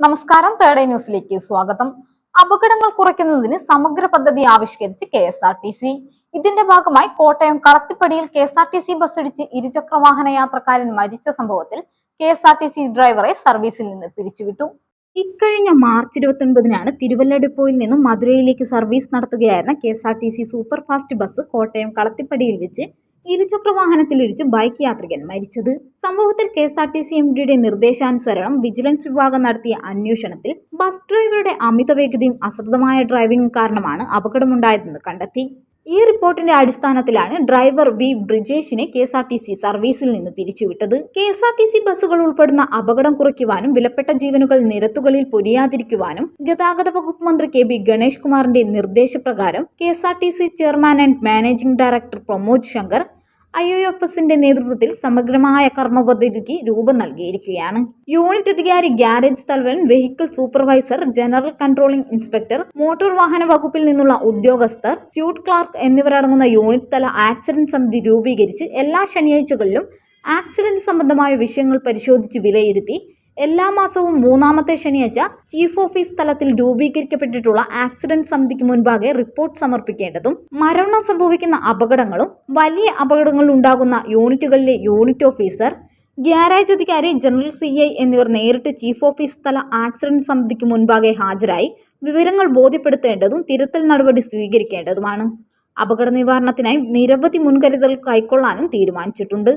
നമസ്കാരം. തേർഡ് ന്യൂസിലേക്ക് സ്വാഗതം. അപകടങ്ങൾ കുറയ്ക്കുന്നതിന് സമഗ്ര പദ്ധതി ആവിഷ്കരിച്ച് K S R T C. ഇതിന്റെ ഭാഗമായി Kottayam കളത്തിപ്പടിയിൽ K S R T C bus ഇടിച്ച് ഇരുചക്രവാഹന യാത്രക്കാരൻ മരിച്ച സംഭവത്തിൽ K S R T C ഡ്രൈവറെ സർവീസിൽ നിന്ന് പിരിച്ചുവിട്ടു. ഇക്കഴിഞ്ഞ മാർച്ച് ഇരുപത്തൊൻപതിനാണ് തിരുവല്ല ഡിപ്പോയിൽ നിന്നും മധുരയിലേക്ക് സർവീസ് നടത്തുകയായിരുന്ന K S R T C super fast bus Kottayam കളത്തിപ്പടിയിൽ വെച്ച് ഇരുചക്ര വാഹനത്തിലിടിച്ച് ബൈക്ക് യാത്രികൻ മരിച്ചത്. സംഭവത്തിൽ K S R T C M ഡിയുടെ നിർദ്ദേശാനുസരണം വിജിലൻസ് വിഭാഗം നടത്തിയ അന്വേഷണത്തിൽ ബസ് ഡ്രൈവറുടെ അമിത വേഗതയും അശ്രദ്ധമായ ഡ്രൈവിംഗും കാരണമാണ് അപകടമുണ്ടായതെന്ന് കണ്ടെത്തി. ഈ റിപ്പോർട്ടിന്റെ അടിസ്ഥാനത്തിലാണ് driver V ബ്രിജേഷിനെ K S R T C സർവീസിൽ നിന്ന് പിരിച്ചുവിട്ടത്. K S R T C ബസ്സുകൾ ഉൾപ്പെടുന്ന അപകടം കുറയ്ക്കുവാനും വിലപ്പെട്ട ജീവനുകൾ നിരത്തുകളിൽ പൊരിയാതിരിക്കുവാനും ഗതാഗത വകുപ്പ് മന്ത്രി കെ ബി ഗണേഷ് കുമാറിന്റെ നിർദ്ദേശപ്രകാരം K S R T C chairman and managing director Pramod Shankar I O F എസിന്റെ നേതൃത്വത്തിൽ സമഗ്രമായ കർമ്മ പദ്ധതിക്ക് രൂപം നൽകിയിരിക്കുകയാണ്. യൂണിറ്റ് അധികാരി ഗ്യാരേജ് തലവൻ vehicle supervisor general controlling inspector motor വാഹന വകുപ്പിൽ നിന്നുള്ള ഉദ്യോഗസ്ഥർ സ്യൂട്ട് ക്ലാർക്ക് എന്നിവരടങ്ങുന്ന യൂണിറ്റ് തല ആക്സിഡന്റ് സമിതി രൂപീകരിച്ച് എല്ലാ ശനിയാഴ്ചകളിലും ആക്സിഡന്റ് സംബന്ധമായ വിഷയങ്ങൾ പരിശോധിച്ച് വിലയിരുത്തി എല്ലാ മാസവും മൂന്നാമത്തെ ശനിയാഴ്ച ചീഫ് ഓഫീസ് തലത്തിൽ രൂപീകരിക്കപ്പെട്ടിട്ടുള്ള ആക്സിഡന്റ് സമിതിക്ക് മുൻപാകെ റിപ്പോർട്ട് സമർപ്പിക്കേണ്ടതും മരണം സംഭവിക്കുന്ന അപകടങ്ങളും വലിയ അപകടങ്ങൾ ഉണ്ടാകുന്ന യൂണിറ്റുകളിലെ യൂണിറ്റ് ഓഫീസർ ഗ്യാരേജ് അധികാരി ജനറൽ സി ഐ എന്നിവർ നേരിട്ട് ചീഫ് ഓഫീസ് തല ആക്സിഡന്റ് സമിതിക്ക് മുൻപാകെ ഹാജരായി വിവരങ്ങൾ ബോധ്യപ്പെടുത്തേണ്ടതും തിരുത്തൽ നടപടി സ്വീകരിക്കേണ്ടതുമാണ്. അപകട നിവാരണത്തിനായി നിരവധി മുൻകരുതൽ കൈക്കൊള്ളാനും തീരുമാനിച്ചിട്ടുണ്ട്.